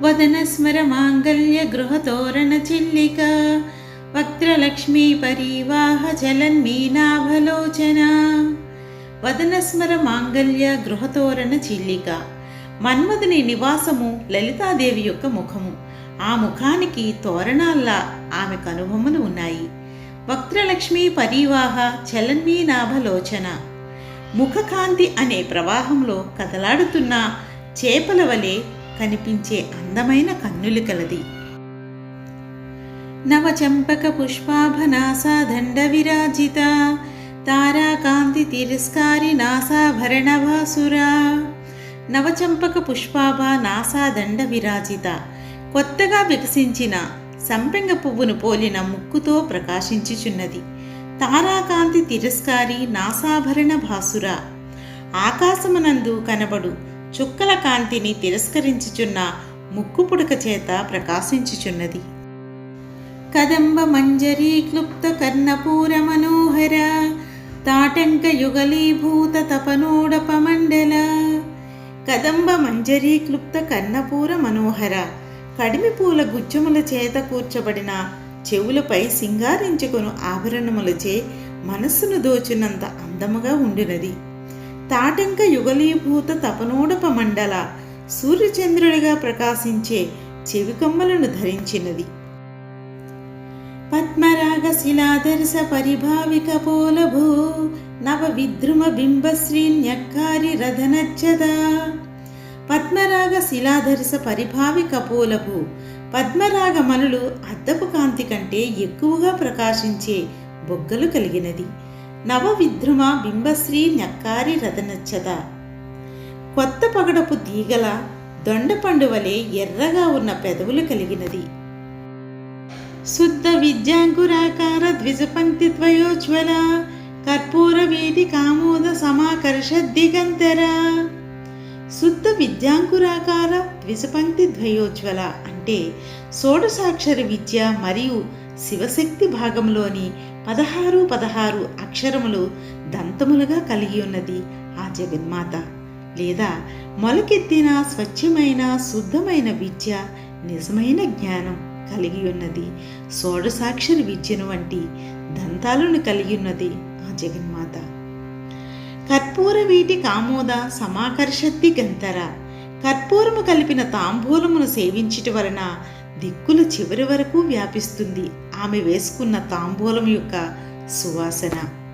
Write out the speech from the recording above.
వదనస్మర మాంగళ్య గృహతోరణ చిల్లిక వక్త్రలక్ష్మీ పరీవాహ జలన్మీనాభలోచన వదనస్మర మాంగళ్య గృహతోరణ చిల్లిక మన్మధుని నివాసము లలితాదేవి యొక్క ముఖము. ఆ ముఖానికి తోరణాల్లా ఆమె కనుబొమ్మలు ఉన్నాయి. వక్త్రలక్ష్మి పరీవాహ చలన్మీనాభలోచన ముఖకాంతి అనే ప్రవాహంలో కదలాడుతున్న చేపల వలె కనిపించే అందమైన కన్నులు కలది. నవచంపక పుష్పాభనాసాదండ విరాజిత తారాకాంతి తిరస్కారి నాసాభరణ భాసురా నవచంపక పుష్పాభ నాసాదండ విరాజిత కొత్తగా వికసించిన సంపెంగ పువ్వును పోలిన ముక్కుతో ప్రకాశించుచున్నది. తారాకాంతి తిరస్కారి నాసాభరణ భాసుర ఆకాశమునందు కనబడు చుక్కల కాంతిని తిరస్కరించుచున్న ముక్కు పుడక చేత ప్రకాశించుచున్నది. కదంబ మంజరీ క్లుప్త కర్ణపూర మనోహర తాటంక యుగలీభూత తపనోడపమండల కదంబ మంజరీ క్లుప్త కర్ణపూర మనోహర కడిమి పూల గుచ్చముల చేత కూర్చబడిన చెవులపై సింగారించుకొను ఆభరణములచే మనస్సును దోచినంత అందముగా ఉండినది. తాటంక యుగలీభూత తపనోడప మండల సూర్యచంద్రుడిగా ప్రకాశించే చెవికమ్మలను ధరించినది. పద్మరాగ శిలాదర్శ పరిభావిక పోలభూ నవ విద్రుమ బింబశ్రీ రథనచ్చద. పద్మరాగ శిలాదర్శ పరిభావి కపోలభు పద్మరాగ మనులు అద్దపు కాంతి కంటే ఎక్కువగా ప్రకాశించే బొగ్గలు కలిగినది. నవవిద్రుమ బింబశ్రీ నక్కారి రథనచ్చద. కొత్త పగడపు తీగల దొండపండు వలె ఎర్రగా ఉన్న పెదవులు కలిగినది. శుద్ధ విద్యాంకురాకార ద్విజపంక్తి ద్వయోజ్వల కర్పూర వీటి కామోద సమాకర్ష దిగంతర. శుద్ధ విద్యాంకురాకార ద్విజపంక్తి ద్వయోజ్వల అంటే షోడసాక్షర విద్య మరియు శివశక్తి భాగంలోని పదహారు పదహారు అక్షరములు దంతములుగా కలిగి ఉన్నది ఆ జగన్మాత. లేదా మొలకెత్తిన స్వచ్ఛమైన శుద్ధమైన విద్య నిజమైన జ్ఞానం కలిగి ఉన్నది. షోడసాక్షర విద్యను వంటి దంతాలను కలిగి ఉన్నది ఆ జగన్మాత. కర్పూర వీటి కామోద సమాకర్షత్తి గంతర. కర్పూరము కలిపిన తాంబూలమును సేవించుట వలన దిక్కుల చివరి వరకు వ్యాపిస్తుంది. ఆమె వేసుకున్న తాంబూలం యొక్క సువాసన.